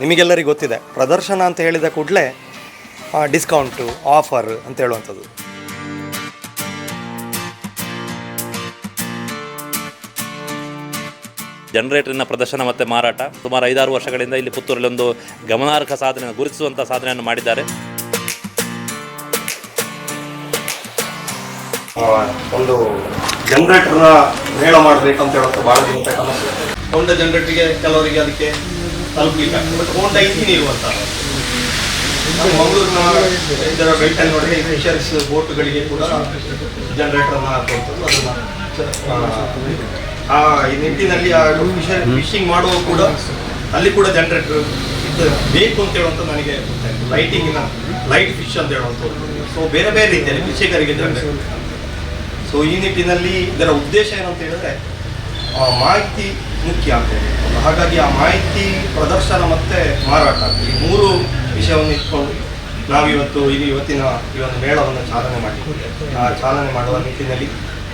ನಿಮಗೆಲ್ಲರಿಗೂ ಗೊತ್ತಿದೆ. ಪ್ರದರ್ಶನ ಅಂತ ಹೇಳಿದ ಕೂಡಲೇ ಡಿಸ್ಕೌಂಟು ಆಫರ್ ಅಂತ ಹೇಳುವಂಥದ್ದು. ಜನರೇಟರಿನ ಪ್ರದರ್ಶನ ಮತ್ತು ಮಾರಾಟ. ಸುಮಾರು ಐದಾರು ವರ್ಷಗಳಿಂದ ಇಲ್ಲಿ ಪುತ್ತೂರಲ್ಲಿ ಒಂದು ಗಮನಾರ್ಹ ಸಾಧನೆ ಗುರುತಿಸುವಂಥ ಸಾಧನೆಯನ್ನು ಮಾಡಿದ್ದಾರೆ. ಆ, ಒಂದು ಜನರೇಟರ್ನ ಮೇಳ ಮಾಡಬೇಕಂತ ಹೇಳುವಂಥ ಭಾಳ ದಿನ ಕನಸು ಹೋಂಡಾ ಜನರೇಟರ್ಗೆ ಕೆಲವರಿಗೆ ಅದಕ್ಕೆ ತಲುಪಲಿಲ್ಲ ಬಟ್ ಹೋಂಡಾ ಇಂಜಿನ್ ನಮ್ಮ ಮಂಗಳೂರಿನ ಇದರ ಬೆಲ್ಟಲ್ಲಿ ನೋಡಿದ್ರೆ ಫಿಶರ್ಸ್ ಬೋಟ್ಗಳಿಗೆ ಕೂಡ ಜನರೇಟರ್ನ ಹಾಕುವಂಥದ್ದು ಅದನ್ನ ಆ, ಈ ನಿಟ್ಟಿನಲ್ಲಿ ಆ ಫಿಶರ್ ಫಿಶಿಂಗ್ ಮಾಡುವ ಕೂಡ ಅಲ್ಲಿ ಕೂಡ ಜನರೇಟರ್ ಬೇಕು ಅಂತ ಹೇಳುವಂಥ ನನಗೆ ಲೈಟಿಂಗಿನ ಲೈಟ್ ಫಿಶ್ ಅಂತ ಹೇಳುವಂಥದ್ದು ಸೊ ಬೇರೆ ಬೇರೆ ರೀತಿಯಲ್ಲಿ ಜನರೇಟರ್ ಸೊ ಈ ನಿಟ್ಟಿನಲ್ಲಿ ಇದರ ಉದ್ದೇಶ ಏನಂತ ಹೇಳಿದ್ರೆ ಆ, ಮಾಹಿತಿ ಮುಖ್ಯ ಅಂತ ಹೇಳಿ. ಹಾಗಾಗಿ ಆ ಮಾಹಿತಿ ಪ್ರದರ್ಶನ ಮತ್ತೆ ಮಾರಾಟ ಈ ಮೂರು ವಿಷಯವನ್ನು ಇಟ್ಕೊಂಡು ನಾವಿವತ್ತು ಇದು ಇವತ್ತಿನ ಈ ಒಂದು ಮೇಳವನ್ನು ಚಾಲನೆ ಮಾಡಿದ್ದೇವೆ. ಆ ಚಾಲನೆ ಮಾಡುವ ನಿಟ್ಟಿನಲ್ಲಿ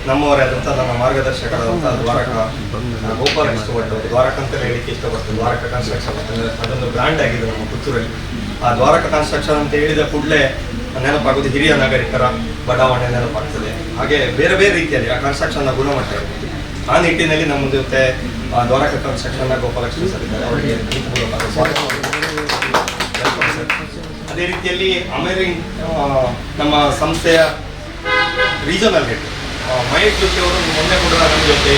ನಮ್ಮವರೇ ಆದಂಥ ನಮ್ಮ ಮಾರ್ಗದರ್ಶಕರಾದಂಥ ದ್ವಾರಕ ಗೋಪಾಲ ಇಷ್ಟಪಟ್ಟು ದ್ವಾರಕ ಅಂತ ಹೇಳಿಕ್ಕೆ ಇಷ್ಟಪಡ್ತಾರೆ ದ್ವಾರಕ ಕನ್ಸ್ಟ್ರಕ್ಷನ್ ಅದೊಂದು ಬ್ರ್ಯಾಂಡ್ ಆಗಿದೆ ನಮ್ಮ ಪುತ್ತೂರಲ್ಲಿ. ಆ ದ್ವಾರಕ ಕನ್ಸ್ಟ್ರಕ್ಷನ್ ಅಂತ ಹೇಳಿದ ಕೂಡಲೇ ನೆನಪಾಗೋದು ಹಿರಿಯ ನಾಗರಿಕರ ಬಡಾವಣೆ ನೆನಪಾಗ್ತದೆ. ಹಾಗೆ ಬೇರೆ ಬೇರೆ ರೀತಿಯಲ್ಲಿ ಆ ಕನ್ಸ್ಟ್ರಕ್ಷನ್ನ ಗುಣಮಟ್ಟ ಆ ನಿಟ್ಟಿನಲ್ಲಿ ನಮ್ಮ ಜೊತೆ ಆ ದ್ವಾರಕ ಕನ್ಸ್ಟ್ರಕ್ಷನ್ನ ಗೋಪಾಲಕೃಷ್ಣ ಸರ್ ಇದ್ದಾರೆ ಅವರಿಗೆ. ಅದೇ ರೀತಿಯಲ್ಲಿ ಅಮೇರಿನ್ ನಮ್ಮ ಸಂಸ್ಥೆಯ ರೀಜನಲ್ ಹೆಡ್ ಮಹೇಶ್ ಜೊತೆ ಅವರು ಮೊನ್ನೆ ಕೂಡ ನಮ್ಮ ಜೊತೆ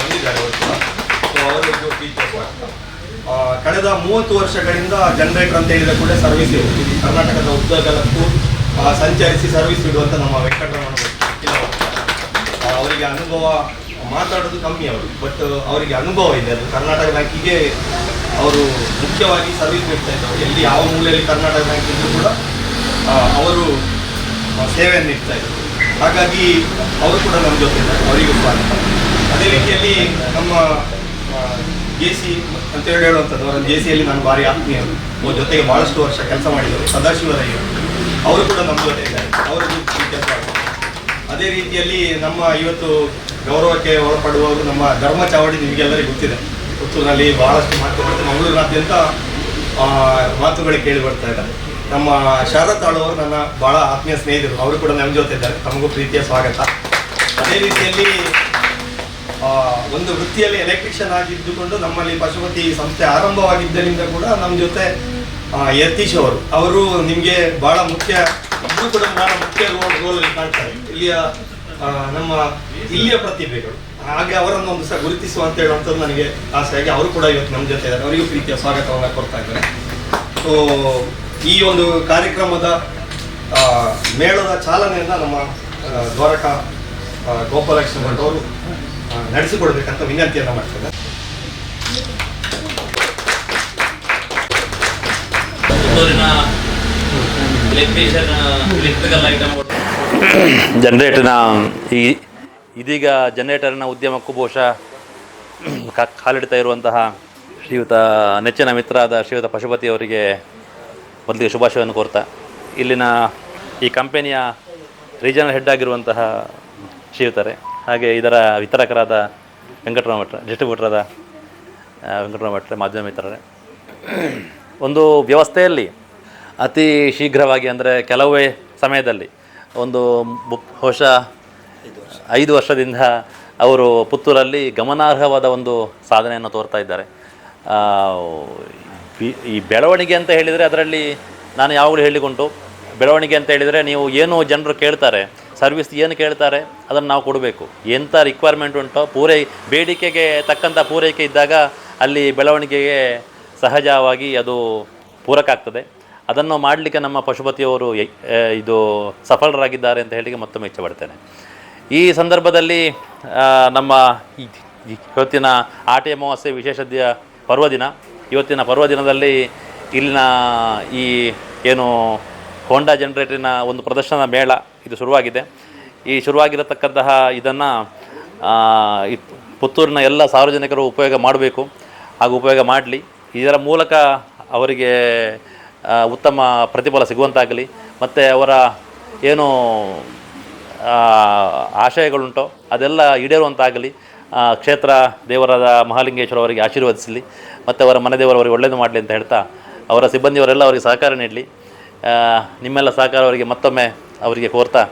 ಬಂದಿದ್ದಾರೆ ಅವರು ಸೊ ಅವರಿಗೂ ಆ, ಕಳೆದ ಮೂವತ್ತು ವರ್ಷಗಳಿಂದ ಜನರೇಟರ್ ಅಂತ ಹೇಳಿದ ಕೂಡ ಸರ್ವಿಸ್ ಇರುತ್ತದೆ ಕರ್ನಾಟಕದ ಉದ್ದಗಲಕ್ಕೂ ಸಂಚರಿಸಿ ಸರ್ವಿಸ್ ಇಡುವಂಥ ನಮ್ಮ ವೆಂಕಟರಮಣ ಅವರಿಗೆ ಅನುಭವ ಮಾತಾಡೋದು ಕಮ್ಮಿ ಅವರು. ಬಟ್ ಅವರಿಗೆ ಅನುಭವ ಇದೆ. ಅದು ಕರ್ನಾಟಕ ಬ್ಯಾಂಕಿಗೆ ಅವರು ಮುಖ್ಯವಾಗಿ ಸರ್ವಿಸ್ ನೀಡ್ತಾ ಇದ್ದಾರೆ ಎಲ್ಲಿ ಯಾವ ಮೂಲೆಯಲ್ಲಿ ಕರ್ನಾಟಕ ಬ್ಯಾಂಕ್ ಇದ್ದರೂ ಕೂಡ ಅವರು ಸೇವೆಯನ್ನು ನೀಡ್ತಾ ಇದ್ದರು ಹಾಗಾಗಿ ಅವರು ಕೂಡ ನಮ್ಮ ಜೊತೆ ಇದ್ದಾರೆ ಅವರಿಗೂ ಸ್ವಾಗತ. ಅದೇ ರೀತಿಯಲ್ಲಿ ನಮ್ಮ ಜೆ ಸಿ ಅಂತ ಹೇಳಿ ಹೇಳುವಂಥದ್ದು ಅವರ ಜೆ ಸಿಯಲ್ಲಿ ನಾನು ಭಾರಿ ಆತ್ಮೀಯರು ಅವ್ರ ಜೊತೆಗೆ ಭಾಳಷ್ಟು ವರ್ಷ ಕೆಲಸ ಮಾಡಿದರು ಸದಾಶಿವರಯ್ಯ ಅವರು. ಕೂಡ ನಮ್ಮ ಜೊತೆ ಇದ್ದಾರೆ. ಅವರಿಗೂ ಕೆಲಸ ಅದೇ ರೀತಿಯಲ್ಲಿ ನಮ್ಮ ಇವತ್ತು ಗೌರವಕ್ಕೆ ಒಳಪಡುವವರು ನಮ್ಮ ಧರ್ಮ ಚಾವಡಿ ನಿಮಗೆಲ್ಲರಿಗೂ ಗೊತ್ತಿದೆ. ಪುತ್ತೂರಿನಲ್ಲಿ ಬಹಳಷ್ಟು ಮಾತು ಬರ್ತದೆ. ಮಂಗಳೂರಿನಾದ್ಯಂತ ಮಾತುಗಳು ಕೇಳಿ ಬರ್ತಾ ಇದ್ದಾರೆ ನಮ್ಮ ಶಾರದಾ ತಾಳುವವರು ನನ್ನ ಬಹಳ ಆತ್ಮೀಯ ಸ್ನೇಹಿತರು. ಅವರು ಕೂಡ ನಮ್ಮ ಜೊತೆ ಇದ್ದಾರೆ. ತಮಗೂ ಪ್ರೀತಿಯ ಸ್ವಾಗತ. ಅದೇ ರೀತಿಯಲ್ಲಿ ಒಂದು ವೃತ್ತಿಯಲ್ಲಿ ಎಲೆಕ್ಟ್ರಿಷಿಯನ್ ಆಗಿದ್ದುಕೊಂಡು ನಮ್ಮಲ್ಲಿ ಪಶುಪತಿ ಸಂಸ್ಥೆ ಆರಂಭವಾಗಿದ್ದರಿಂದ ಕೂಡ ನಮ್ಮ ಜೊತೆ ಯತೀಶ್ ಅವರು. ಅವರು ನಿಮಗೆ ಬಹಳ ಮುಖ್ಯ ಇಬ್ಬರು ಕೂಡ ಬಹಳ ಮುಖ್ಯ ರೋಲ್, ರೋಲಲ್ಲಿ ಕಾಣ್ತಾರೆ. ಇಲ್ಲಿಯ ನಮ್ಮ ಇಲ್ಲಿಯ ಪ್ರತಿಭೆಗಳು. ಹಾಗೆ ಅವರನ್ನು ಒಂದು ಸಹ ಗುರುತಿಸುವ ಅಂತ ಹೇಳುವಂಥದ್ದು ನನಗೆ ಆಸೆಯಾಗಿ ಅವರು ಕೂಡ ಇವತ್ತು ನಮ್ಮ ಜೊತೆ ಇದ್ದಾರೆ. ಅವರಿಗೂ ಪ್ರೀತಿಯ ಸ್ವಾಗತವನ್ನು ಕೊಡ್ತಾ ಇದ್ದಾರೆ ಸೊ ಈ ಒಂದು ಕಾರ್ಯಕ್ರಮದ ಮೇಳದ ಚಾಲನೆಯನ್ನ ನಮ್ಮ ದ್ವಾರಕ ಗೋಪಾಲಕೃಷ್ಣ ಭಟ್ ಅವರು ನಡೆಸಿಕೊಡ್ಬೇಕಂತ ವಿನಂತಿಯನ್ನು ಮಾಡ್ತಾರೆ ಎಲೆಕ್ಟ್ರಿಷಿಯನ್ ಎಲೆಕ್ಟ್ರಿಕಲ್ ಐಟಮ್ ಜನರೇಟರ್ನ ಈ ಇದೀಗ ಜನರೇಟರ್ನ ಉದ್ಯಮಕ್ಕೂ ಬಹುಶಃ ಕಾಲಿಡ್ತಾ ಇರುವಂತಹ ಶ್ರೀಯುತ ನೆಚ್ಚಿನ ಮಿತ್ರಾದ ಶ್ರೀಯುತ ಪಶುಪತಿ ಅವರಿಗೆ ಮೊದಲಿಗೆ ಶುಭಾಶಯವನ್ನು ಕೋರ್ತಾ. ಇಲ್ಲಿನ ಈ ಕಂಪನಿಯ ರೀಜನಲ್ ಹೆಡ್ ಆಗಿರುವಂತಹ ಶ್ರೀಯುತರೆ ಹಾಗೆ ಇದರ ವಿತರಕರಾದ ವೆಂಕಟರಾಮ ಭಟ್ರ ಡಿಸ್ಟ್ರಿಬ್ಯೂಟರಾದ ಆ, ವೆಂಕಟರಾಮ ಭಟ್ರೆ ಮಾಧ್ಯಮ ಮಿತ್ರರೇ. ಒಂದು ವ್ಯವಸ್ಥೆಯಲ್ಲಿ ಅತಿ ಶೀಘ್ರವಾಗಿ ಅಂದರೆ ಕೆಲವೇ ಸಮಯದಲ್ಲಿ ಒಂದು ಬಹುಶಃ ಐದು ವರ್ಷದಿಂದ ಅವರು ಪುತ್ತೂರಲ್ಲಿ ಗಮನಾರ್ಹವಾದ ಒಂದು ಸಾಧನೆಯನ್ನು ತೋರ್ತಾ ಇದ್ದಾರೆ. ಈ ಬೆಳವಣಿಗೆ ಅಂತ ಹೇಳಿದರೆ ಅದರಲ್ಲಿ ನಾನು ಯಾವಾಗಲೂ ಹೇಳಿಕೊಂಡು ಬೆಳವಣಿಗೆ ಅಂತ ಹೇಳಿದರೆ ನೀವು ಏನು ಜನರು ಕೇಳ್ತಾರೆ ಸರ್ವಿಸ್ ಏನು ಕೇಳ್ತಾರೆ, ಅದನ್ನು ನಾವು ಕೊಡಬೇಕು. ಎಂಥ ರಿಕ್ವೈರ್ಮೆಂಟ್ ಉಂಟೋ, ಪೂರೈ, ಬೇಡಿಕೆಗೆ ತಕ್ಕಂಥ ಪೂರೈಕೆ ಇದ್ದಾಗ ಅಲ್ಲಿ ಬೆಳವಣಿಗೆಗೆ ಸಹಜವಾಗಿ ಅದು ಪೂರಕ ಆಗ್ತದೆ. ಅದನ್ನು ಮಾಡಲಿಕ್ಕೆ ನಮ್ಮ ಪಶುಪತಿಯವರು ಇದು ಸಫಲರಾಗಿದ್ದಾರೆ ಅಂತ ಹೇಳಿ ಮತ್ತೊಮ್ಮೆ ಇಚ್ಛೆಪಡ್ತೇನೆ ಈ ಸಂದರ್ಭದಲ್ಲಿ ನಮ್ಮ ಇವತ್ತಿನ ಆಟೆ ಅಮಾವಾಸ್ಯೆ ವಿಶೇಷ ದಿನ ಪರ್ವದಿನ ಇವತ್ತಿನ ಪರ್ವದಿನದಲ್ಲಿ ಇಲ್ಲಿನ ಈ ಏನು ಹೋಂಡಾ ಜನರೇಟರಿನ ಒಂದು ಪ್ರದರ್ಶನ ಮೇಳ ಇದು ಶುರುವಾಗಿದೆ. ಈ ಶುರುವಾಗಿರತಕ್ಕಂತಹ ಇದನ್ನು ಪುತ್ತೂರಿನ ಎಲ್ಲ ಸಾರ್ವಜನಿಕರು ಉಪಯೋಗ ಮಾಡಬೇಕು ಹಾಗೂ ಉಪಯೋಗ ಮಾಡಲಿ. ಇದರ ಮೂಲಕ ಅವರಿಗೆ ಉತ್ತಮ ಪ್ರತಿಫಲ ಸಿಗುವಂತಾಗಲಿ, ಮತ್ತು ಅವರ ಏನು ಆಶಯಗಳುಂಟೋ, ಅದೆಲ್ಲ ಈಡೇರುವಂತಾಗಲಿ ಕ್ಷೇತ್ರ ದೇವರಾದ ಮಹಾಲಿಂಗೇಶ್ವರ ಅವರಿಗೆ ಆಶೀರ್ವದಿಸಲಿ, ಮತ್ತು ಅವರ ಮನೆದೇವರು ಅವರಿಗೆ ಒಳ್ಳೆಯದು ಮಾಡಲಿ ಅಂತ ಹೇಳ್ತಾ, ಅವರ ಸಿಬ್ಬಂದಿಯವರೆಲ್ಲ ಅವರಿಗೆ ಸಹಕಾರ ನೀಡಲಿ. ನಿಮ್ಮೆಲ್ಲ ಸಹಕಾರ ಅವರಿಗೆ ಮತ್ತೊಮ್ಮೆ ಅವರಿಗೆ ಕೋರ್ತಾ,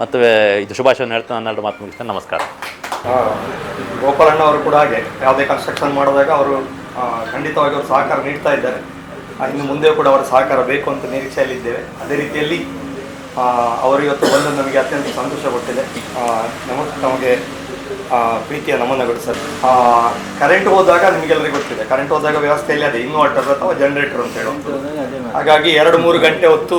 ಮತ್ತು ಇದು ಶುಭಾಶಯವನ್ನು ಹೇಳ್ತಾ ನನ್ನ ಮಾತು ಮುಗಿಸ್ತೇನೆ. ನಮಸ್ಕಾರ. ಗೋಪಾಲಣ್ಣ ಅವರು ಕೂಡ ಹಾಗೆ, ಯಾವುದೇ ಕನ್ಸ್ಟ್ರಕ್ಷನ್ ಮಾಡಿದಾಗ ಅವರು ಖಂಡಿತವಾಗಿ ಅವರು ಸಹಕಾರ ನೀಡ್ತಾ ಇದ್ದಾರೆ. ಇನ್ನು ಮುಂದೆ ಕೂಡ ಅವರ ಸಹಕಾರ ಬೇಕು ಅಂತ ನಿರೀಕ್ಷೆಯಲ್ಲಿದ್ದೇವೆ. ಅದೇ ರೀತಿಯಲ್ಲಿ ಅವರು ಇವತ್ತು ಬಂದು ನಮಗೆ ಅತ್ಯಂತ ಸಂತೋಷ ಕೊಟ್ಟಿದೆ. ನಮ ನಮಗೆ ಪ್ರೀತಿಯ ನಮನಗಳು ಸರ್. ಕರೆಂಟ್ ಹೋದಾಗ ನಿಮಗೆಲ್ಲರಿಗೂ ಗೊತ್ತಿದೆ. ಕರೆಂಟ್ ಹೋದಾಗ ವ್ಯವಸ್ಥೆಯಲ್ಲಿ ಅದೇ ಇನ್ವರ್ಟರ್ ಅಥವಾ ಜನರೇಟರ್ ಅಂತ ಹೇಳುವಂಥದ್ದು ಹಾಗಾಗಿ ಎರಡು, ಮೂರು ಗಂಟೆ ಹೊತ್ತು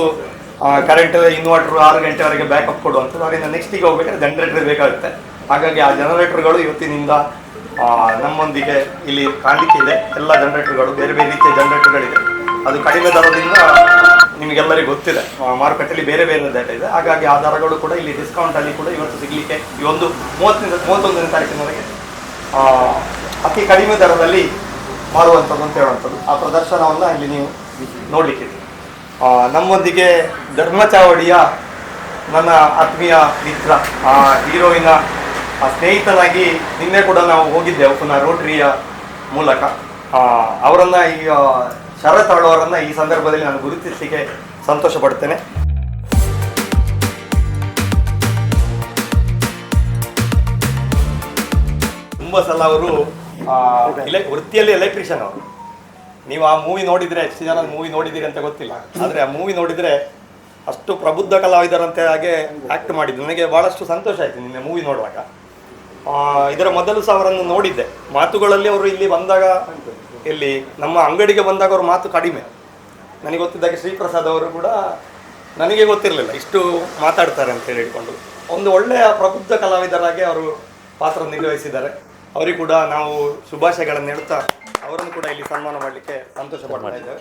ಕರೆಂಟ್ ಇನ್ವರ್ಟರ್ ಆರು ಗಂಟೆವರೆಗೆ ಬ್ಯಾಕಪ್ ಕೊಡುವಂಥದ್ದು ಅದರಿಂದ ನೆಕ್ಸ್ಟಿಗೆ ಹೋಗ್ಬೇಕಾದ್ರೆ ಜನರೇಟರ್ ಬೇಕಾಗುತ್ತೆ. ಹಾಗಾಗಿ ಆ ಜನರೇಟರ್ಗಳು ಇವತ್ತಿನಿಂದ ನಮ್ಮೊಂದಿಗೆ ಇಲ್ಲಿ ಕಾಣಿಕೆ ಇದೆ ಎಲ್ಲ ಜನರೇಟರ್ಗಳು ಬೇರೆ ಬೇರೆ ರೀತಿಯ ಜನರೇಟರ್ಗಳಿದೆ ಅದು ಕಡಿಮೆ ದರದಿಂದ ನಿಮಗೆಲ್ಲರಿಗೂ ಗೊತ್ತಿದೆ. ಮಾರುಕಟ್ಟೆಯಲ್ಲಿ ಬೇರೆ ಬೇರೆ ದರ ಇದೆ. ಹಾಗಾಗಿ ಆ ದರಗಳು ಕೂಡ ಇಲ್ಲಿ ಡಿಸ್ಕೌಂಟ್ ಅಲ್ಲಿ ಕೂಡ ಇವತ್ತು ಸಿಗಲಿಕ್ಕೆ ಈ ಒಂದು ಮೂವತ್ತರಿಂದ ಮೂವತ್ತೊಂದನೇ ತಾರೀಕಿನವರೆಗೆ ಅತಿ ಕಡಿಮೆ ದರದಲ್ಲಿ ಮಾರುವಂಥದ್ದು ಅಂತ ಹೇಳುವಂಥದ್ದು. ಆ ಪ್ರದರ್ಶನವನ್ನು ಇಲ್ಲಿ ನೀವು ನೋಡಲಿಕ್ಕಿದೆ ಆ, ನಮ್ಮೊಂದಿಗೆ ಧರ್ಮಚಾವಡಿಯ ನನ್ನ ಆತ್ಮೀಯ ಮಿತ್ರ ಆ ಹೀರೋಯಿನ ಸ್ನೇಹಿತನಾಗಿ ನಿನ್ನೆ ಕೂಡ ನಾವು ಹೋಗಿದ್ದೆವು ಪುನಃ ರೋಟ್ರಿಯ ಮೂಲಕ. ಅವರನ್ನು ಈ ಶರತ್ ಅವರನ್ನ ಈ ಸಂದರ್ಭದಲ್ಲಿ ನಾನು ಗುರುತಿಸಲಿಕ್ಕೆ ಸಂತೋಷ ಪಡ್ತೇನೆ ತುಂಬ ಸಲ ಅವರು ವೃತ್ತಿಯಲ್ಲಿ ಎಲೆಕ್ಟ್ರಿಷಿಯನ್ ಅವರು. ನೀವು ಆ ಮೂವಿ ನೋಡಿದ್ರೆ, ಎಷ್ಟು ಜನ ಮೂವಿ ನೋಡಿದ್ದೀರಿ ಅಂತ ಗೊತ್ತಿಲ್ಲ. ಆದರೆ ಆ ಮೂವಿ ನೋಡಿದ್ರೆ ಅಷ್ಟು ಪ್ರಬುದ್ಧ ಕಲಾವಿದರಂತೆ ಹಾಗೆ ಆಕ್ಟ್ ಮಾಡಿದ್ದು ನನಗೆ ಬಹಳಷ್ಟು ಸಂತೋಷ ಆಯ್ತು ನಿನ್ನೆ ಮೂವಿ ನೋಡುವಾಗ. ಇದರ ಮೊದಲು ಸಹ ಅವರನ್ನು ನೋಡಿದ್ದೆ. ಮಾತುಗಳಲ್ಲಿ ಅವರು ಇಲ್ಲಿ ಬಂದಾಗ ಇಲ್ಲಿ ನಮ್ಮ ಅಂಗಡಿಗೆ ಬಂದಾಗ ಅವ್ರ ಮಾತು ಕಡಿಮೆ. ನನಗೆ ಗೊತ್ತಿದ್ದಾಗ ಶ್ರೀಪ್ರಸಾದ್ ಅವರು ಕೂಡ ನನಗೆ ಗೊತ್ತಿರಲಿಲ್ಲ ಇಷ್ಟು ಮಾತಾಡ್ತಾರೆ ಅಂತ ಹೇಳಿಕೊಂಡು ಒಂದು ಒಳ್ಳೆಯ ಪ್ರಬುದ್ಧ ಕಲಾವಿದರಾಗಿ ಅವರು ಪಾತ್ರ ನಿರ್ವಹಿಸಿದ್ದಾರೆ. ಅವರಿಗೂ ಕೂಡ ನಾವು ಶುಭಾಶಯಗಳನ್ನು ಹೇಳ್ತಾ ಅವರನ್ನು ಕೂಡ ಇಲ್ಲಿ ಸನ್ಮಾನ ಮಾಡಲಿಕ್ಕೆ ಸಂತೋಷ ಪಡ್ತಾ ಇದ್ದೇವೆ.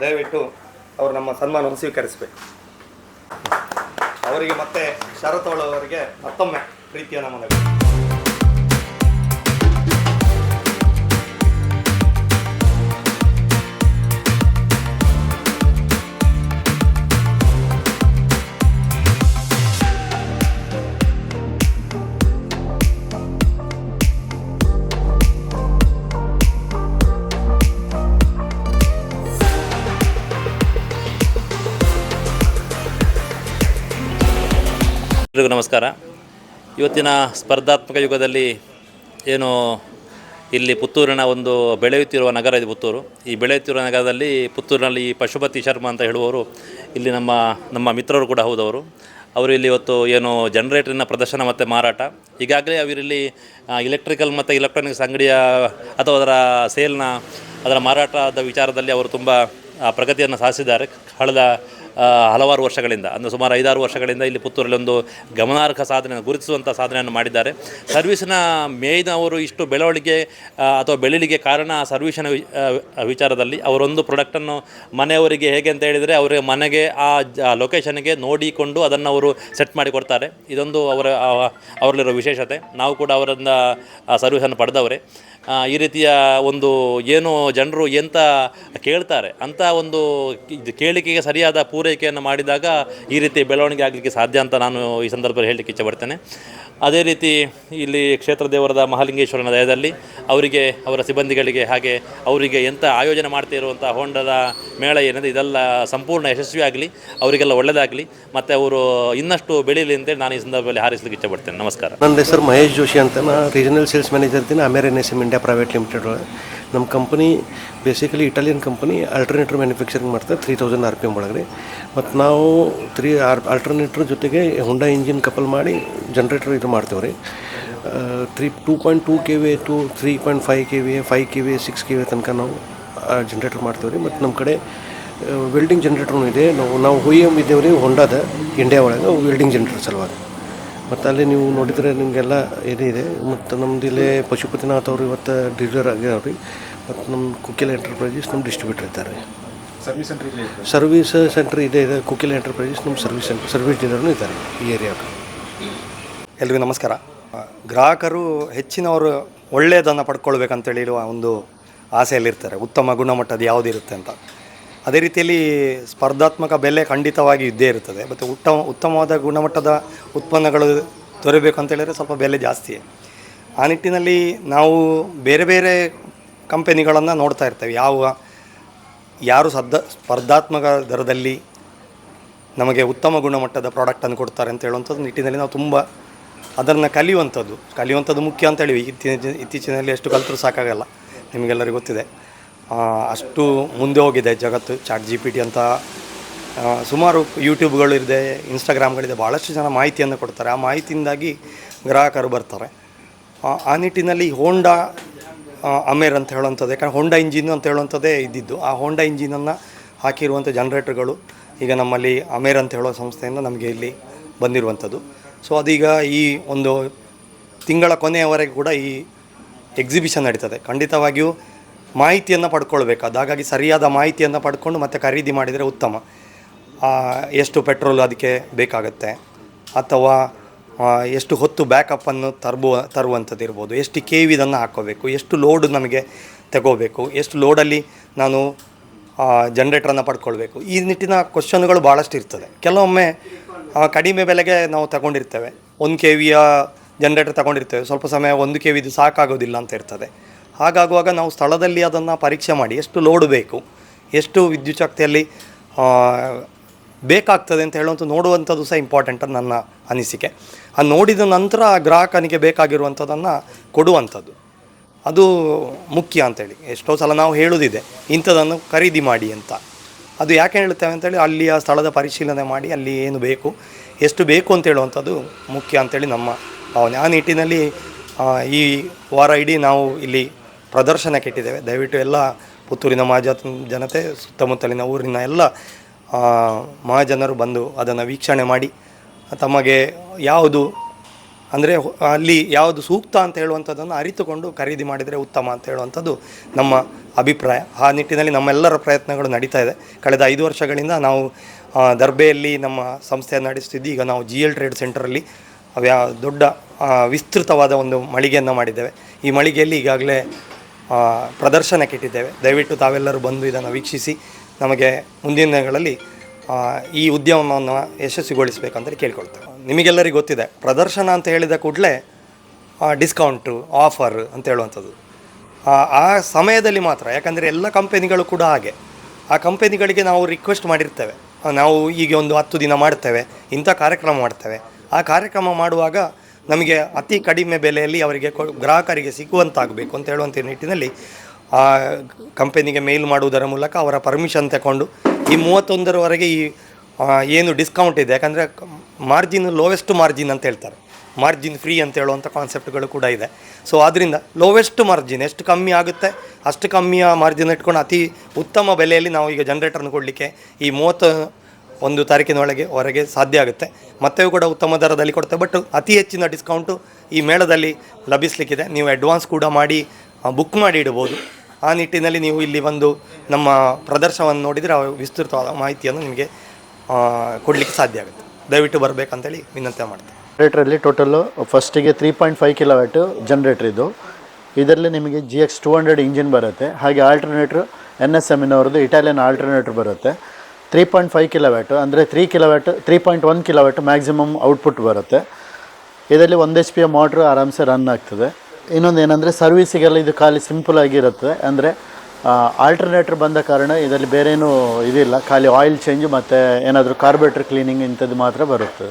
ದಯವಿಟ್ಟು ಅವರು ನಮ್ಮ ಸನ್ಮಾನವನ್ನು ಸ್ವೀಕರಿಸಬೇಕು. ಅವರಿಗೆ ಮತ್ತೆ ಶರತ್ ಅವರಿಗೆ ಮತ್ತೊಮ್ಮೆ ಪ್ರೀತಿಯ ನಮನಗಳು. ಎಲ್ರಿಗೂ ನಮಸ್ಕಾರ. ಇವತ್ತಿನ ಸ್ಪರ್ಧಾತ್ಮಕ ಯುಗದಲ್ಲಿ ಏನು ಇಲ್ಲಿ ಪುತ್ತೂರಿನ ಒಂದು ಬೆಳೆಯುತ್ತಿರುವ ನಗರ ಇದು ಪುತ್ತೂರು. ಈ ಬೆಳೆಯುತ್ತಿರುವ ನಗರದಲ್ಲಿ ಪುತ್ತೂರಿನಲ್ಲಿ ಪಶುಪತಿ ಶರ್ಮಾ ಅಂತ ಹೇಳುವವರು ಇಲ್ಲಿ ನಮ್ಮ ನಮ್ಮ ಮಿತ್ರರು ಕೂಡ ಹೌದವರು. ಅವರು ಇಲ್ಲಿ ಇವತ್ತು ಏನು ಜನರೇಟರಿನ ಪ್ರದರ್ಶನ ಮತ್ತು ಮಾರಾಟ. ಈಗಾಗಲೇ ಅವರಿಲ್ಲಿ ಇಲೆಕ್ಟ್ರಿಕಲ್ ಮತ್ತು ಎಲೆಕ್ಟ್ರಾನಿಕ್ಸ್ ಅಂಗಡಿಯ ಅಥವಾ ಅದರ ಸೇಲ್ನ ಅದರ ಮಾರಾಟದ ವಿಚಾರದಲ್ಲಿ ಅವರು ತುಂಬ ಪ್ರಗತಿಯನ್ನು ಸಾಧಿಸಿದ್ದಾರೆ. ಕಳೆದ ಹಲವಾರು ವರ್ಷಗಳಿಂದ ಅಂದರೆ ಸುಮಾರು ಐದಾರು ವರ್ಷಗಳಿಂದ ಇಲ್ಲಿ ಪುತ್ತೂರಲ್ಲಿ ಒಂದು ಗಮನಾರ್ಹ ಸಾಧನೆಯನ್ನು ಗುರುತಿಸುವಂಥ ಸಾಧನೆಯನ್ನು ಮಾಡಿದ್ದಾರೆ. ಸರ್ವಿಸ್ನ ಮೇಯ್ನ ಅವರು ಇಷ್ಟು ಬೆಳವಣಿಗೆ ಅಥವಾ ಬೆಳಿಲಿಗೆ ಕಾರಣ ಸರ್ವಿಸಿನ ಆ, ವಿಚಾರದಲ್ಲಿ ಅವರೊಂದು ಪ್ರಾಡಕ್ಟನ್ನು ಮನೆಯವರಿಗೆ ಹೇಗೆ ಅಂತ ಹೇಳಿದರೆ ಅವರ ಮನೆಗೆ ಆ ಲೊಕೇಶನ್ಗೆ ನೋಡಿಕೊಂಡು ಅದನ್ನು ಅವರು ಸೆಟ್ ಮಾಡಿ ಕೊಡ್ತಾರೆ. ಇದೊಂದು ಅವರ ಅವರಲ್ಲಿರೋ ವಿಶೇಷತೆ. ನಾವು ಕೂಡ ಅವರಿಂದ ಆ ಸರ್ವಿಸನ್ನು ಪಡೆದವರೇ. ಈ ರೀತಿಯ ಒಂದು ಏನು ಜನರು ಎಂತ ಕೇಳ್ತಾರೆ ಅಂತ ಒಂದು ಕೇಳಿಕೆಗೆ ಸರಿಯಾದ ಪೂರೈಕೆಯನ್ನು ಮಾಡಿದಾಗ ಈ ರೀತಿ ಬೆಳವಣಿಗೆ ಆಗಲಿಕ್ಕೆ ಸಾಧ್ಯ ಅಂತ ನಾನು ಈ ಸಂದರ್ಭದಲ್ಲಿ ಹೇಳಲಿಕ್ಕೆ ಇಚ್ಛೆಪಡ್ತೇನೆ ಅದೇ ರೀತಿ ಇಲ್ಲಿ ಕ್ಷೇತ್ರ ದೇವರದ ಮಹಾಲಿಂಗೇಶ್ವರನ ದಯದಲ್ಲಿ ಅವರಿಗೆ, ಅವರ ಸಿಬ್ಬಂದಿಗಳಿಗೆ ಹಾಗೆ ಅವರಿಗೆ ಎಂಥ ಆಯೋಜನೆ ಮಾಡ್ತಾ ಇರುವಂಥ ಹೊಂಡದ ಮೇಳ ಏನಿದೆ ಇದೆಲ್ಲ ಸಂಪೂರ್ಣ ಯಶಸ್ವಿಯಾಗಲಿ ಅವರಿಗೆಲ್ಲ ಒಳ್ಳೆಯದಾಗಲಿ ಮತ್ತು ಅವರು ಇನ್ನಷ್ಟು ಬೆಳೀಲಿ ಅಂತೇಳಿ ನಾನು ಈ ಸಂದರ್ಭದಲ್ಲಿ ಹಾರೈಸಲಿಕ್ಕೆ ಇಷ್ಟಪಡ್ತೇನೆ. ನಮಸ್ಕಾರ. ನನ್ನ ಹೆಸರು ಮಹೇಶ್ ಜೋಶಿ ಅಂತ. ನಾನು ರೀಜನಲ್ ಸೇಲ್ಸ್ ಮ್ಯಾನೇಜರ್ ಇದ್ದೀನಿ ಅಮೇರಿಯನ್ S M India private limited ನಮ್ಮ company basically Italian company alternator manufacturing ಮಾಡ್ತಾರೆ three thousand R P M ಒಳಗೆ ಮತ್ತು ನಾವು ತ್ರೀ ಆರ್ ಆಲ್ಟರ್ನೇಟರ್ ಜೊತೆಗೆ ಹುಂಡಾ ಇಂಜಿನ್ ಕಪಲ್ ಮಾಡಿ ಜನ್ರೇಟರ್ ಇದು ಮಾಡ್ತೇವೆ ರೀ three two point two K V to three point five K V five K V six K V ತನಕ ನಾವು ಜನ್ರೇಟರ್ ಮಾಡ್ತೇವೆ ರೀ ಮತ್ತು ನಮ್ಮ ಕಡೆ ವೆಲ್ಡಿಂಗ್ ಜನ್ರೇಟರ್ನು ಇದೆ. ನಾವು ನಾವು ಹುಯ್ಯಮ್ ಇದ್ದೇವೆ ರೀ ಹೊಂಡಾದ ಇಂಡಿಯಾ ಒಳಗೆ ವೆಲ್ಡಿಂಗ್ ಜನ್ರೇಟರ್ ಸಲುವಾಗಿ. ಮತ್ತು ಅಲ್ಲಿ ನೀವು ನೋಡಿದರೆ ನಿಮಗೆಲ್ಲ ಏನಿದೆ ಮತ್ತು ನಮ್ದು ಇಲ್ಲೇ ಪಶುಪತಿನಾಥ್ ಅವರು ಇವತ್ತು ಡೀಲರ್ ರೀ ಮತ್ತು ನಮ್ಮ ಕುಕ್ಕಿಲ ಎಂಟರ್ಪ್ರೈಸಸ್ ನಮ್ಮ ಡಿಸ್ಟ್ರಿಬ್ಯೂಟರ್ ಇದ್ದಾರೆ ಸರ್ವಿಸ್ ಸೆಂಟ್ರ್ ಇದೆ ಇದೆ. ಕುಕ್ಕಿಲ ಎಂಟರ್ಪ್ರೈಸಸ್ ನಮ್ಮ ಸರ್ವಿಸ್ ಸೆಂಟ್ರ್ ಸರ್ವಿಸ್ ಡೀಲರ್ನೂ ಇದ್ದಾರೆ ಈ ಏರಿಯಾಗೆ ಎಲ್ರಿಗೂ ನಮಸ್ಕಾರ. ಗ್ರಾಹಕರು ಹೆಚ್ಚಿನವರು ಒಳ್ಳೆಯದನ್ನು ಪಡ್ಕೊಳ್ಬೇಕಂತೇಳಿ ಇರುವ ಒಂದು ಆಸೆಯಲ್ಲಿರ್ತಾರೆ. ಉತ್ತಮ ಗುಣಮಟ್ಟದ ಯಾವುದಿರುತ್ತೆ ಅಂತ. ಅದೇ ರೀತಿಯಲ್ಲಿ ಸ್ಪರ್ಧಾತ್ಮಕ ಬೆಲೆ ಖಂಡಿತವಾಗಿ ಇದ್ದೇ ಇರ್ತದೆ. ಮತ್ತು ಉತ್ತಮ, ಉತ್ತಮವಾದ ಗುಣಮಟ್ಟದ ಉತ್ಪನ್ನಗಳು ದೊರೆಯಬೇಕು ಅಂತ ಹೇಳಿದರೆ ಸ್ವಲ್ಪ ಬೆಲೆ ಜಾಸ್ತಿಯೇ ಆ ನಿಟ್ಟಿನಲ್ಲಿ ನಾವು ಬೇರೆ ಬೇರೆ ಕಂಪೆನಿಗಳನ್ನು ನೋಡ್ತಾ ಇರ್ತೇವೆ. ಯಾವ, ಯಾರು ಸದ್ದ, ಸ್ಪರ್ಧಾತ್ಮಕ ದರದಲ್ಲಿ ನಮಗೆ ಉತ್ತಮ ಗುಣಮಟ್ಟದ ಪ್ರಾಡಕ್ಟನ್ನು ಕೊಡ್ತಾರೆ ಅಂತ ಹೇಳುವಂಥದ್ದು ನಿಟ್ಟಿನಲ್ಲಿ ನಾವು ತುಂಬ ಅದನ್ನು ಕಲಿಯುವಂಥದ್ದು. ಕಲಿಯುವಂಥದ್ದು ಮುಖ್ಯ ಅಂತ ಹೇಳಿ ಇತ್ತೀಚಿನ ಇತ್ತೀಚಿನಲ್ಲಿ ಎಷ್ಟು ಕಲಿತರೂ ಸಾಕಾಗಲ್ಲ. ನಿಮಗೆಲ್ಲರಿಗೂ ಗೊತ್ತಿದೆ. ಅಷ್ಟು ಮುಂದೆ ಹೋಗಿದೆ ಜಗತ್ತು. ಚಾಟ್ ಜಿ ಪಿ ಟಿ ಅಂತ ಸುಮಾರು ಯೂಟ್ಯೂಬ್ಗಳಿದೆ ಇನ್ಸ್ಟಾಗ್ರಾಮ್ಗಳಿದೆ ಭಾಳಷ್ಟು ಜನ ಮಾಹಿತಿಯನ್ನು ಕೊಡ್ತಾರೆ. ಆ ಮಾಹಿತಿಯಿಂದಾಗಿ ಗ್ರಾಹಕರು ಬರ್ತಾರೆ. ಆ ನಿಟ್ಟಿನಲ್ಲಿ ಹೋಂಡಾ ಅಮೇರ್ ಅಂತ ಹೇಳುವಂಥದ್ದು, ಯಾಕಂದರೆ ಹೋಂಡಾ ಇಂಜಿನ್ ಅಂತ ಹೇಳುವಂಥದ್ದೇ ಇದ್ದಿದ್ದು. ಆ ಹೋಂಡಾ ಇಂಜಿನನ್ನು ಹಾಕಿರುವಂಥ ಜನ್ರೇಟರ್ಗಳು ಈಗ ನಮ್ಮಲ್ಲಿ ಅಮೇರ್ ಅಂತ ಹೇಳೋ ಸಂಸ್ಥೆಯಿಂದ ನಮಗೆ ಇಲ್ಲಿ ಬಂದಿರುವಂಥದ್ದು. ಸೊ ಅದೀಗ ಈ ಒಂದು ತಿಂಗಳ ಕೊನೆಯವರೆಗೆ ಕೂಡ ಈ ಎಕ್ಸಿಬಿಷನ್ ನಡೀತದೆ. ಖಂಡಿತವಾಗಿಯೂ ಮಾಹಿತಿಯನ್ನು ಪಡ್ಕೊಳ್ಬೇಕು. ಅದು ಹಾಗಾಗಿ ಸರಿಯಾದ ಮಾಹಿತಿಯನ್ನು ಪಡ್ಕೊಂಡು ಮತ್ತೆ ಖರೀದಿ ಮಾಡಿದರೆ ಉತ್ತಮ. ಎಷ್ಟು ಪೆಟ್ರೋಲ್ ಅದಕ್ಕೆ ಬೇಕಾಗುತ್ತೆ? ಅಥವಾ ಎಷ್ಟು ಹೊತ್ತು ಬ್ಯಾಕಪ್ಪನ್ನು ತರ್ಬುವ ತರುವಂಥದ್ದು ಇರ್ಬೋದು. ಎಷ್ಟು ಕೆ ವಿದನ್ನು ಹಾಕ್ಕೋಬೇಕು ಎಷ್ಟು ಲೋಡ್ ನಮಗೆ ತಗೋಬೇಕು? ಎಷ್ಟು ಲೋಡಲ್ಲಿ ನಾನು ಜನ್ರೇಟ್ರನ್ನು ಪಡ್ಕೊಳ್ಬೇಕು. ಈ ನಿಟ್ಟಿನ ಕ್ವಶನ್ಗಳು ಭಾಳಷ್ಟು ಇರ್ತದೆ. ಕೆಲವೊಮ್ಮೆ ಕಡಿಮೆ ಬೆಲೆಗೆ ನಾವು ತಗೊಂಡಿರ್ತೇವೆ. ಒಂದು ಕೆ ವಿಯ ಜನ್ರೇಟರ್ ತಗೊಂಡಿರ್ತೇವೆ. ಸ್ವಲ್ಪ ಸಮಯ ಒಂದು ಕೆ ವಿದು ಸಾಕಾಗೋದಿಲ್ಲ ಅಂತ ಇರ್ತದೆ. ಹಾಗಾಗುವಾಗ ನಾವು ಸ್ಥಳದಲ್ಲಿ ಅದನ್ನು ಪರೀಕ್ಷೆ ಮಾಡಿ ಎಷ್ಟು ಲೋಡ್ ಬೇಕು ಎಷ್ಟು ಆ, ಬೇಕಾಗ್ತದೆ ಅಂತ ಹೇಳುವಂಥ ನೋಡುವಂಥದ್ದು ಸಹ ಇಂಪಾರ್ಟೆಂಟ್ ಅಂತ ನನ್ನ ಅನಿಸಿಕೆ. ಆ ನೋಡಿದ ನಂತರ ಗ್ರಾಹಕನಿಗೆ ಬೇಕಾಗಿರುವಂಥದ್ದನ್ನು ಕೊಡುವಂಥದ್ದು. ಅದು ಮುಖ್ಯ ಅಂತೇಳಿ. ಎಷ್ಟೋ ಸಲ ನಾವು ಹೇಳುವುದಿದೆ ಇಂಥದ್ದನ್ನು ಖರೀದಿ ಮಾಡಿ ಅಂತ. ಅದು ಯಾಕೆ ಹೇಳ್ತೇವೆ ಅಂತೇಳಿ ಅಲ್ಲಿಯ ಸ್ಥಳದ ಪರಿಶೀಲನೆ ಮಾಡಿ ಅಲ್ಲಿ ಏನು ಬೇಕು ಎಷ್ಟು ಬೇಕು ಅಂತ ಹೇಳುವಂಥದ್ದು ಮುಖ್ಯ ಅಂತೇಳಿ ನಮ್ಮ ಭಾವನೆ. ಆ ನಿಟ್ಟಿನಲ್ಲಿ ಆ, ಈ ವಾರ ಇಡೀ ನಾವು ಇಲ್ಲಿ ಪ್ರದರ್ಶನಕ್ಕೆ ಇಟ್ಟಿದ್ದೇವೆ ದಯವಿಟ್ಟು ಎಲ್ಲ ಪುತ್ತೂರಿನ ಮಹಾಜ ಜನತೆ ಸುತ್ತಮುತ್ತಲಿನ ಊರಿನ ಎಲ್ಲ ಆ, ಮಹಾಜನರು ಬಂದು ಅದನ್ನು ವೀಕ್ಷಣೆ ಮಾಡಿ ತಮಗೆ ಯಾವುದು ಅಂದರೆ ಅಲ್ಲಿ ಯಾವುದು ಸೂಕ್ತ ಅಂತ ಹೇಳುವಂಥದ್ದನ್ನು ಅರಿತುಕೊಂಡು ಖರೀದಿ ಮಾಡಿದರೆ ಉತ್ತಮ ಅಂತ ಹೇಳುವಂಥದ್ದು ನಮ್ಮ ಅಭಿಪ್ರಾಯ. ಆ ನಿಟ್ಟಿನಲ್ಲಿ ನಮ್ಮೆಲ್ಲರ ಪ್ರಯತ್ನಗಳು ನಡೀತಾ ಇದೆ. ಕಳೆದ ಐದು ವರ್ಷಗಳಿಂದ ನಾವು ದರ್ಬೆಯಲ್ಲಿ ನಮ್ಮ ಸಂಸ್ಥೆಯನ್ನು ನಡೆಸ್ತಿದ್ದು ಈಗ ನಾವು ಜಿ ಎಲ್ ಟ್ರೇಡ್ ಸೆಂಟರಲ್ಲಿ ದೊಡ್ಡ ವಿಸ್ತೃತವಾದ ಒಂದು ಮಳಿಗೆಯನ್ನು ಮಾಡಿದ್ದೇವೆ. ಈ ಮಳಿಗೆಯಲ್ಲಿ ಈಗಾಗಲೇ ಪ್ರದರ್ಶನಕ್ಕೆ ಇಟ್ಟಿದ್ದೇವೆ. ದಯವಿಟ್ಟು ತಾವೆಲ್ಲರೂ ಬಂದು ಇದನ್ನು ವೀಕ್ಷಿಸಿ, ನಮಗೆ ಮುಂದಿನ ದಿನಗಳಲ್ಲಿ ಈ ಉದ್ಯಮವನ್ನು ಯಶಸ್ವಿಗೊಳಿಸಬೇಕಂತ ಕೇಳ್ಕೊಳ್ತೇವೆ. ನಿಮಗೆಲ್ಲರಿಗೂ ಗೊತ್ತಿದೆ. ಪ್ರದರ್ಶನ ಅಂತ ಹೇಳಿದ ಕೂಡಲೇ ಡಿಸ್ಕೌಂಟು ಆಫರ್ ಅಂತ ಹೇಳುವಂಥದ್ದು. ಆ ಸಮಯದಲ್ಲಿ ಮಾತ್ರ, ಯಾಕಂದರೆ ಎಲ್ಲ ಕಂಪೆನಿಗಳು ಕೂಡ ಹಾಗೆ. ಆ ಕಂಪೆನಿಗಳಿಗೆ ನಾವು ರಿಕ್ವೆಸ್ಟ್ ಮಾಡಿರ್ತೇವೆ. ನಾವು ಈಗ ಒಂದು ಹತ್ತು ದಿನ ಮಾಡ್ತೇವೆ, ಇಂಥ ಕಾರ್ಯಕ್ರಮ ಮಾಡ್ತೇವೆ. ಆ ಕಾರ್ಯಕ್ರಮ ಮಾಡುವಾಗ ನಮಗೆ ಅತಿ ಕಡಿಮೆ ಬೆಲೆಯಲ್ಲಿ ಅವರಿಗೆ ಗ್ರಾಹಕರಿಗೆ ಸಿಗುವಂತಾಗಬೇಕು ಅಂತ ಹೇಳುವಂಥ ನಿಟ್ಟಿನಲ್ಲಿ, ಆ ಕಂಪೆನಿಗೆ ಮೇಲ್ ಮಾಡುವುದರ ಮೂಲಕ ಅವರ ಪರ್ಮಿಷನ್ ತಗೊಂಡು ಈ ಮೂವತ್ತೊಂದರವರೆಗೆ ಈ ಏನು ಡಿಸ್ಕೌಂಟ್ ಇದೆ. ಯಾಕಂದರೆ ಮಾರ್ಜಿನ್ ಲೋವೆಸ್ಟ್ ಮಾರ್ಜಿನ್ ಅಂತ ಹೇಳ್ತಾರೆ. ಮಾರ್ಜಿನ್ ಫ್ರೀ ಅಂತ ಹೇಳುವಂಥ ಕಾನ್ಸೆಪ್ಟ್ಗಳು ಕೂಡ ಇದೆ. ಸೊ ಆದ್ದರಿಂದ ಲೋವೆಸ್ಟ್ ಮಾರ್ಜಿನ್ ಎಷ್ಟು ಕಮ್ಮಿ ಆಗುತ್ತೆ, ಅಷ್ಟು ಕಮ್ಮಿಯ ಮಾರ್ಜಿನ್ ಇಟ್ಕೊಂಡು ಅತಿ ಉತ್ತಮ ಬೆಲೆಯಲ್ಲಿ ನಾವು ಈಗ ಜನ್ರೇಟರ್ನ ಕೊಡಲಿಕ್ಕೆ ಈ ಮೂವತ್ತು ಒಂದು ತಾರೀಕಿನೊಳಗೆ ಹೊರಗೆ ಸಾಧ್ಯ ಆಗುತ್ತೆ. ಮತ್ತೆ ಕೂಡ ಉತ್ತಮ ದರದಲ್ಲಿ ಕೊಡ್ತೇವೆ ಬಟ್ ಅತಿ ಹೆಚ್ಚಿನ ಡಿಸ್ಕೌಂಟು ಈ ಮೇಳದಲ್ಲಿ ಲಭಿಸಲಿಕ್ಕಿದೆ. ನೀವು ಅಡ್ವಾನ್ಸ್ ಕೂಡ ಮಾಡಿ ಬುಕ್ ಮಾಡಿ ಇಡ್ಬೋದು ಆ ನಿಟ್ಟಿನಲ್ಲಿ ನೀವು ಇಲ್ಲಿ ಬಂದು ನಮ್ಮ ಪ್ರದರ್ಶನವನ್ನು ನೋಡಿದರೆ ವಿಸ್ತೃತವಾದ ಮಾಹಿತಿಯನ್ನು ನಿಮಗೆ ಕೊಡಲಿಕ್ಕೆ ಸಾಧ್ಯ ಆಗುತ್ತೆ. ದಯವಿಟ್ಟು ಬರಬೇಕಂತೇಳಿ ವಿನಂತಿ ಮಾಡ್ತೀನಿ. ಜನ್ರೇಟ್ರಲ್ಲಿ ಟೋಟಲ್ಲು ಫಸ್ಟಿಗೆ three point five kilowatt generator ಇದು. ಇದರಲ್ಲಿ ನಿಮಗೆ G X two hundred engine ಬರುತ್ತೆ. ಹಾಗೆ ಆಲ್ಟರ್ನೇಟ್ರ್ ಎನ್ ಎಸ್ ಎಮ್ಮಿನವ್ರದ್ದು ಇಟಾಲಿಯನ್ ಆಲ್ಟರ್ನೇಟ್ರ್ ಬರುತ್ತೆ. ತ್ರೀ ಪಾಯಿಂಟ್ ಫೈವ್ ಕಿಲೋವ್ಯಾಟು ಅಂದರೆ three kilowatt three point one kilowatt maximum output ಬರುತ್ತೆ. ಇದರಲ್ಲಿ ಒಂದು ಎಚ್ ಪಿ ಎ ಮೋಟ್ರ್ ಆರಾಮ್ಸೆ ರನ್ ಆಗ್ತದೆ. ಇನ್ನೊಂದು ಏನಂದರೆ ಸರ್ವಿಸಿಗೆಲ್ಲ ಇದು ಖಾಲಿ ಸಿಂಪಲ್ ಆಗಿರುತ್ತೆ. ಅಂದರೆ ಆಲ್ಟರ್ನೇಟ್ರ್ ಬಂದ ಕಾರಣ ಇದರಲ್ಲಿ ಬೇರೇನೂ ಇದಿಲ್ಲ. ಖಾಲಿ ಆಯಿಲ್ ಚೇಂಜ್ ಮತ್ತು ಏನಾದರೂ ಕಾರ್ಬೇಟ್ರ್ ಕ್ಲೀನಿಂಗ್ ಇಂಥದ್ದು ಮಾತ್ರ ಬರುತ್ತೆ.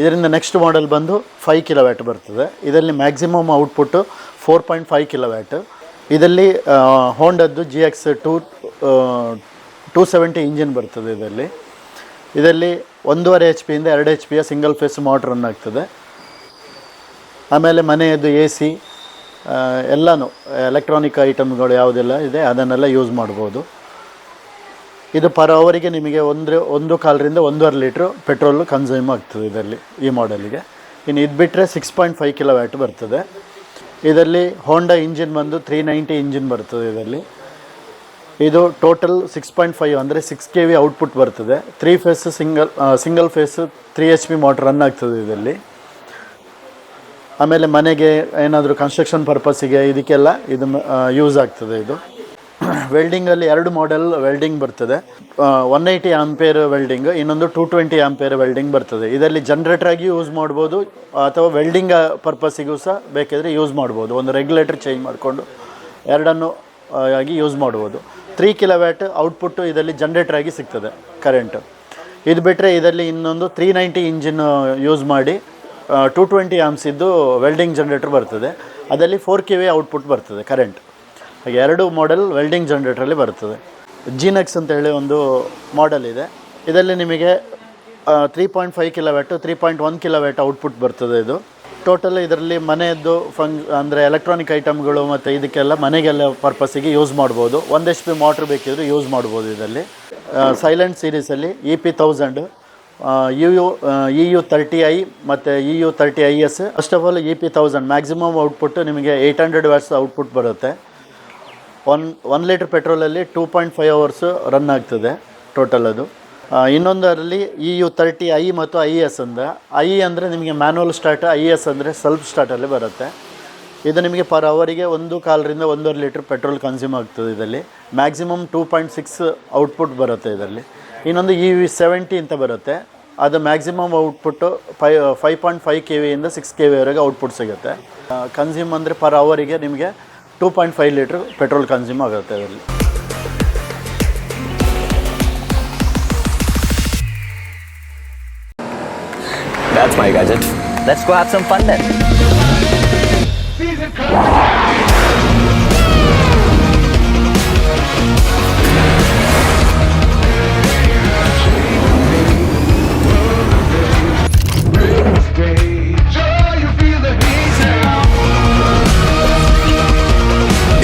ಇದರಿಂದ ನೆಕ್ಸ್ಟ್ ಮಾಡೆಲ್ ಬಂದು ಫೈವ್ ಕಿಲೋವ್ಯಾಟ್ ಬರ್ತದೆ. ಇದರಲ್ಲಿ maximum output four point five kilowatt ಇದರಲ್ಲಿ ಹೋಂಡದ್ದು G X two two seventy engine ಬರ್ತದೆ ಇದರಲ್ಲಿ. ಇದರಲ್ಲಿ ಒಂದೂವರೆ ಎಚ್ ಪಿಯಿಂದ ಎರಡು ಎಚ್ ಪಿಯ ಸಿಂಗಲ್ ಫೇಸ್ ಮೋಟ್ರ್ ರನ್ ಆಗ್ತದೆ. ಆಮೇಲೆ ಮನೆಯದ್ದು ಎ ಸಿ ಎಲ್ಲನೂ ಎಲೆಕ್ಟ್ರಾನಿಕ್ ಐಟಮ್ಗಳು ಯಾವುದೆಲ್ಲ ಇದೆ, ಅದನ್ನೆಲ್ಲ ಯೂಸ್ ಮಾಡ್ಬೋದು. ಇದು ಪರ್ ಅವರಿಗೆ ನಿಮಗೆ ಒಂದು ಒಂದು ಕಾಲರಿಂದ ಒಂದೂವರೆ ಲೀಟ್ರ್ ಪೆಟ್ರೋಲು ಕನ್ಸ್ಯೂಮ್ ಆಗ್ತದೆ ಇದರಲ್ಲಿ, ಈ ಮಾಡೆಲಿಗೆ ಇನ್ನು ಇದು ಬಿಟ್ಟರೆ six point five kilo watt ಬರ್ತದೆ. ಇದರಲ್ಲಿ ಹೋಂಡಾ ಇಂಜಿನ್ ಬಂದು ತ್ರೀ ನೈಂಟಿ ಇಂಜಿನ್ ಬರ್ತದೆ ಇದರಲ್ಲಿ. ಇದು ಟೋಟಲ್ ಸಿಕ್ಸ್ ಪಾಯಿಂಟ್ ಫೈವ್ ಅಂದರೆ ಸಿಕ್ಸ್ ಕೆ ವಿ ಔಟ್ಪುಟ್ ಬರ್ತದೆ. Three phase single single phase three H P motor run ಆಗ್ತದೆ ಇದರಲ್ಲಿ. ಆಮೇಲೆ ಮನೆಗೆ ಏನಾದರೂ ಕನ್ಸ್ಟ್ರಕ್ಷನ್ ಪರ್ಪಸ್ಸಿಗೆ ಇದಕ್ಕೆಲ್ಲ ಇದು ಯೂಸ್ ಆಗ್ತದೆ ಇದು. ವೆಲ್ಡಿಂಗಲ್ಲಿ ಎರಡು ಮಾಡೆಲ್ ವೆಲ್ಡಿಂಗ್ ಬರ್ತದೆ. ಒನ್ ಏಯ್ಟಿ ಆಂಪೇರ್ ವೆಲ್ಡಿಂಗ್ ಇನ್ನೊಂದು ಟೂ ಟ್ವೆಂಟಿ ಆಂಪೇರ್ ವೆಲ್ಡಿಂಗ್ ಬರ್ತದೆ. ಇದರಲ್ಲಿ ಜನರೇಟರ್ ಆಗಿ ಯೂಸ್ ಮಾಡ್ಬೋದು, ಅಥವಾ ವೆಲ್ಡಿಂಗ್ ಪರ್ಪಸ್ಸಿಗೂ ಸಹ ಬೇಕಿದ್ರೆ ಯೂಸ್ ಮಾಡ್ಬೋದು. ಒಂದು ರೆಗ್ಯುಲೇಟರ್ ಚೇಂಜ್ ಮಾಡಿಕೊಂಡು ಎರಡನ್ನು ಆಗಿ ಯೂಸ್ ಮಾಡ್ಬೋದು. ತ್ರೀ ಕಿಲೋವ್ಯಾಟ್ ಔಟ್ಪುಟ್ಟು ಇದರಲ್ಲಿ ಜನರೇಟರ್ ಆಗಿ ಸಿಗ್ತದೆ ಕರೆಂಟು ಇದು ಬಿಟ್ಟರೆ ಇದರಲ್ಲಿ ಇನ್ನೊಂದು ತ್ರೀ ನೈಂಟಿ ಇಂಜಿನ್ ಯೂಸ್ ಮಾಡಿ ಟೂ ಟ್ವೆಂಟಿ ಆಮ್ಸಿದ್ದು ವೆಲ್ಡಿಂಗ್ ಜನ್ರೇಟ್ರ್ ಬರ್ತದೆ. ಅದರಲ್ಲಿ ಫೋರ್ ಕೆ ವಿ ಔಟ್ಪುಟ್ ಬರ್ತದೆ ಕರೆಂಟ್ ಹಾಗೆ ಎರಡು ಮಾಡೆಲ್ ವೆಲ್ಡಿಂಗ್ ಜನ್ರೇಟ್ರಲ್ಲಿ ಬರ್ತದೆ. ಜೀನಕ್ಸ್ ಅಂತ ಹೇಳಿ ಒಂದು ಮಾಡೆಲ್ ಇದೆ. ಇದರಲ್ಲಿ ನಿಮಗೆ three point five kilowatt three point one kilowatt output ಬರ್ತದೆ ಇದು. ಟೋಟಲ್ ಇದರಲ್ಲಿ ಮನೆಯದ್ದು ಫಂಗ್ ಅಂದರೆ ಎಲೆಕ್ಟ್ರಾನಿಕ್ ಐಟಮ್ಗಳು ಮತ್ತು ಇದಕ್ಕೆಲ್ಲ ಮನೆಗೆಲ್ಲ ಪರ್ಪಸ್ಸಿಗೆ ಯೂಸ್ ಮಾಡ್ಬೋದು. ಒಂದು ಎಚ್ ಪಿ ಮೋಟ್ರ್ ಬೇಕಿದ್ರೆ ಯೂಸ್ ಮಾಡ್ಬೋದು ಇದರಲ್ಲಿ. Silent ಸೀರೀಸಲ್ಲಿ E P thousand U U E U thirty I ಮತ್ತು E U thirty I S first of all E P thousand maximum output ನಿಮಗೆ ಏಯ್ಟ್ ಹಂಡ್ರೆಡ್ ವ್ಯಾಟ್ಸ್ ಔಟ್ಪುಟ್ ಬರುತ್ತೆ. One one litre ಪೆಟ್ರೋಲಲ್ಲಿ two point five hours run ಆಗ್ತದೆ total ಅದು. ಇನ್ನೊಂದರಲ್ಲಿ E U thirty I ಮತ್ತು I S ಅಂದ. I ಅಂದರೆ ನಿಮಗೆ manual start I S ಅಂದರೆ ಸೆಲ್ಫ್ ಸ್ಟಾರ್ಟಲ್ಲಿ ಬರುತ್ತೆ. ಇದು ನಿಮಗೆ ಪರ್ ಅವರಿಗೆ ಒಂದು ಕಾಲರಿಂದ ಒಂದೂವರೆ ಲೀಟ್ರ್ ಪೆಟ್ರೋಲ್ ಕನ್ಸ್ಯೂಮ್ ಆಗ್ತದೆ ಇದರಲ್ಲಿ. Maximum two point six output ಬರುತ್ತೆ ಇದರಲ್ಲಿ. ಇನ್ನೊಂದು ಇ ವಿ ಸೆವೆಂಟಿ ಅಂತ ಬರುತ್ತೆ ಅದು maximum output five five point five K ವಿಯಿಂದ ಸಿಕ್ಸ್ ಕೆ ವಿವರೆಗೆ ಔಟ್ಪುಟ್ ಸಿಗುತ್ತೆ ಕನ್ಸ್ಯೂಮ್ ಅಂದರೆ ಪರ್ ಅವರಿಗೆ ನಿಮಗೆ two point five litre petrol consume ಆಗುತ್ತೆ ಅದರಲ್ಲಿ That's my gadget. Let's go have some fun then.